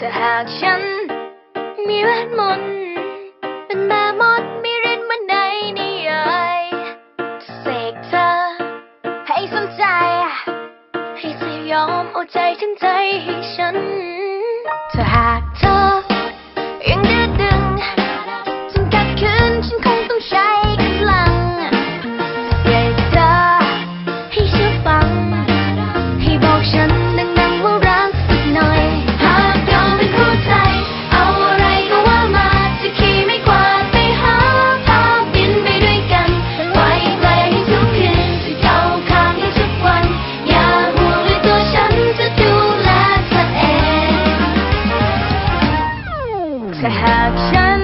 ถ้าหากฉัน มีเวทมนต์เป็นแม่มดมีฤทธิ์เหมือนในนิยายเสกเธอ ให้สนใจ ให้เธอยอมเอาใจทั้งใจให้ฉันถ้าหาก perhaps I